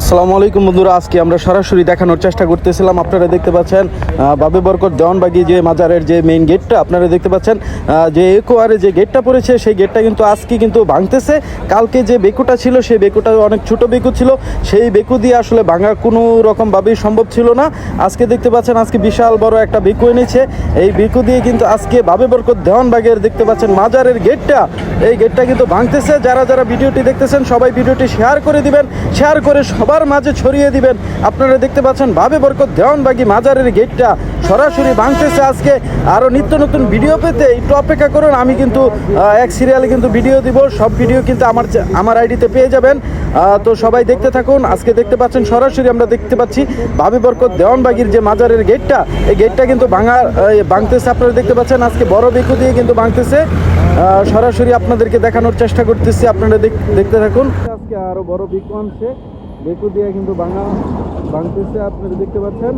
আসসালামু আলাইকুম বন্ধুরা, আজকে আমরা সরাসরি দেখানোর চেষ্টা করতেছিলাম। আপনারা দেখতে পাচ্ছেন বাবে বরকত দেওয়ানবাগি যে মাজারের যে মেইন গেটটা আপনারা দেখতে পাচ্ছেন যে একোয়ারে যে গেটটা পড়েছে, সেই গেটটা কিন্তু আজকে কিন্তু ভাঙতেছে। কালকে যে বেকুটা ছিল, সেই বেকুটা অনেক ছোট বেকু ছিল। সেই বেকু দিয়ে আসলে ভাঙা কোনো রকমভাবেই সম্ভব ছিল না। আজকে দেখতে পাচ্ছেন, আজকে বিশাল বড় একটা বেকু এনেছে। এই বেকু দিয়ে কিন্তু আজকে বাবে বরকত দেওয়ানবাগের দেখতে পাচ্ছেন, মাজারের গেটটা এই গেটটা কিন্তু ভাঙতেছে। যারা যারা ভিডিওটি দেখতেছেন, সবাই ভিডিওটি শেয়ার করে দিবেন। শেয়ার করে সবার মাঝে ছড়িয়ে দিবেন। আপনারা দেখতে পাচ্ছেন বাবে বরকত দেওয়ানবাগি মাজারের গেটটা সরাসরি ভাঙতেছে আজকে। আরও নিত্য নতুন ভিডিও পেতে একটু অপেক্ষা করুন। আমি কিন্তু এক সিরিয়ালে কিন্তু ভিডিও দিব। সব ভিডিও কিন্তু আমার আমার আইডিতে পেয়ে যাবেন। তো সবাই দেখতে থাকুন। আজকে দেখতে পাচ্ছেন সরাসরি আমরা দেখতে পাচ্ছি বাবে বরকত দেওয়ানবাগির যে মাজারের গেটটা, এই গেটটা কিন্তু ভাঙা ভাঙতেছে। আপনারা দেখতে পাচ্ছেন আজকে বড় বেকু দিয়ে কিন্তু ভাঙতেছে। সরাসরি আপনাদেরকে দেখানোর চেষ্টা করতেছি। আপনারা দেখতে থাকুন। আজকে আরও বড় বেকু আনছে। বেকু দিয়ে কিন্তু ভাঙা ভাঙতেছে আপনারা দেখতে পাচ্ছেন।